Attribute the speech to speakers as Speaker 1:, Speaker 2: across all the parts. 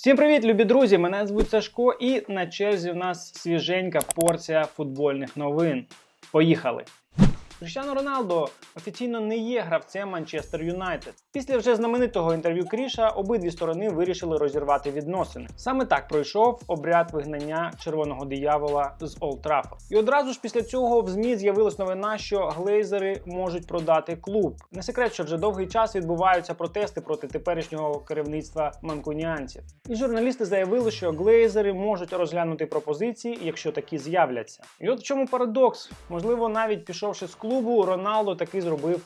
Speaker 1: Всім привіт, любі друзі! Мене звуть Сашко, і на черзі в нас свіженька порція футбольних новин. Поїхали! Кріштіано Роналдо офіційно не є гравцем Манчестер Юнайтед. Після вже знаменитого інтерв'ю Кріша обидві сторони вирішили розірвати відносини. Саме так пройшов обряд вигнання червоного диявола з Олд. І одразу ж після цього в ЗМІ з'явилась новина, що глейзери можуть продати клуб. Не секрет, що вже довгий час відбуваються протести проти теперішнього керівництва манкуніанців. І журналісти заявили, що глейзери можуть розглянути пропозиції, якщо такі з'являться. І от в чому парадокс? Можливо, навіть пішовши з клубу, Роналдо таки зробив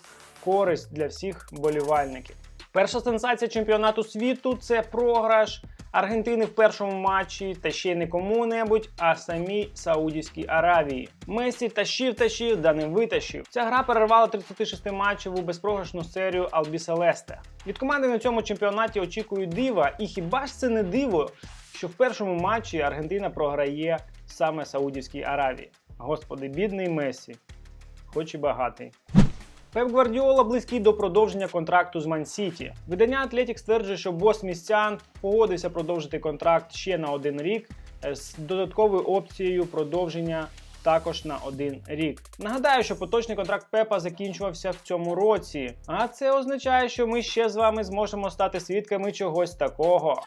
Speaker 1: користь для всіх болівальників. Перша сенсація чемпіонату світу це програш Аргентини в першому матчі, та ще не кому-небудь, а самій Саудівській Аравії. Месі тащив, тащив, да не витащив. Ця гра перервала 36 матчеву безпрограшну серію Албіселесте. Від команди на цьому чемпіонаті очікують дива, і хіба ж це не диво, що в першому матчі Аргентина програє саме Саудівській Аравії? Господи, бідний Месі, хоч і багатий. Пеп Гвардіола близький до продовження контракту з Ман-Сіті. Видання Атлетік стверджує, що бос містян погодився продовжити контракт ще на один рік е, з додатковою опцією продовження також на один рік. Нагадаю, що поточний контракт Пепа закінчувався в цьому році, а це означає, що ми ще з вами зможемо стати свідками чогось такого.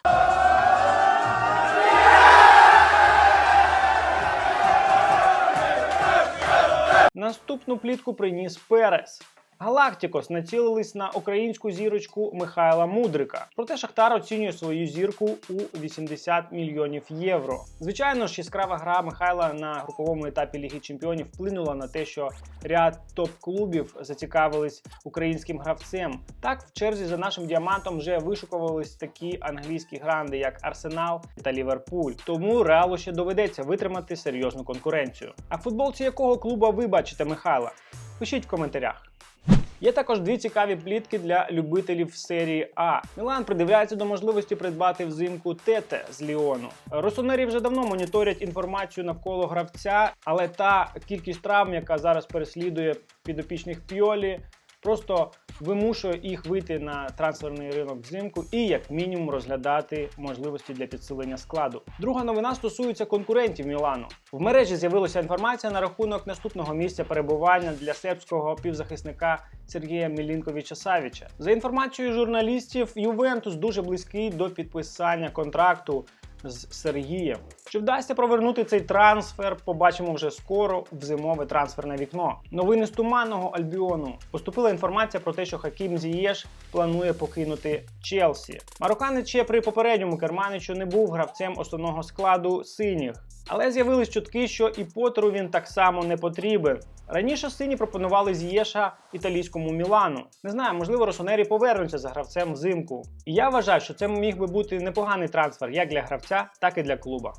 Speaker 1: Наступну плітку приніс Перес. Галактикос націлились на українську зірочку Михайла Мудрика. Проте Шахтар оцінює свою зірку у 80 мільйонів євро. Звичайно ж, яскрава гра Михайла на груповому етапі Ліги Чемпіонів вплинула на те, що ряд топ-клубів зацікавились українським гравцем. Так, в черзі за нашим діамантом вже вишукувались такі англійські гранди, як Арсенал та Ліверпуль. Тому реалу ще доведеться витримати серйозну конкуренцію. А футболці якого клуба ви бачите Михайла? Пишіть в коментарях. Є також дві цікаві плітки для любителів серії А. Мілан придивляється до можливості придбати взимку Тете з Ліону. Росонері вже давно моніторять інформацію навколо гравця, але та кількість травм, яка зараз переслідує підопічних піолі, просто вимушує їх вийти на трансферний ринок взимку і як мінімум розглядати можливості для підсилення складу. Друга новина стосується конкурентів Мілану. В мережі з'явилася інформація на рахунок наступного місця перебування для сербського півзахисника Сергія Мілінковича Савіча. За інформацією журналістів, Ювентус дуже близький до підписання контракту з Сергієм. Чи вдасться провернути цей трансфер? Побачимо вже скоро в зимове трансферне вікно. Новини з туманного Альбіону. Поступила інформація про те, що Хакім Зієш планує покинути Челсі. Марокканець ще при попередньому керманичу не був гравцем основного складу синіх. Але з'явились чутки, що і Потеру він так само не потрібен. Раніше сині пропонували Зієша італійському Мілану. Не знаю, можливо, Росонері повернуться за гравцем взимку. І я вважаю, що це міг би бути непоганий трансфер як для гравця, так і для клуба.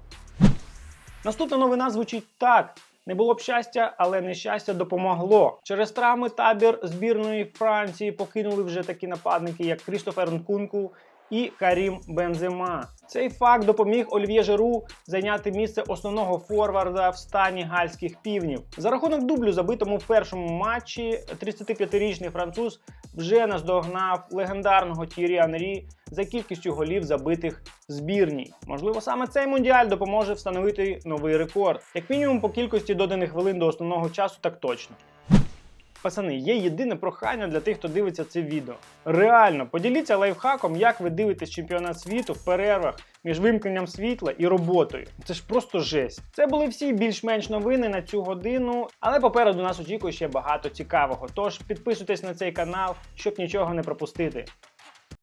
Speaker 1: Наступна новина звучить так. Не було б щастя, але нещастя допомогло. Через травми табір збірної Франції покинули вже такі нападники, як Крістофер Нкунку і Карім Бензема. Цей факт допоміг Олів'є Жиру зайняти місце основного форварда в стані гальських півнів. За рахунок дублю, забитому в першому матчі, 35-річний француз вже наздогнав легендарного Тірі Анрі за кількістю голів забитих збірній. Можливо, саме цей мундіаль допоможе встановити новий рекорд, як мінімум по кількості доданих хвилин до основного часу, так точно. Пацани, є єдине прохання для тих, хто дивиться це відео. Реально, поділіться лайфхаком, як ви дивитесь чемпіонат світу в перервах між вимкненням світла і роботою. Це ж просто жесть. Це були всі більш-менш новини на цю годину, але попереду нас очікує ще багато цікавого. Тож підписуйтесь на цей канал, щоб нічого не пропустити.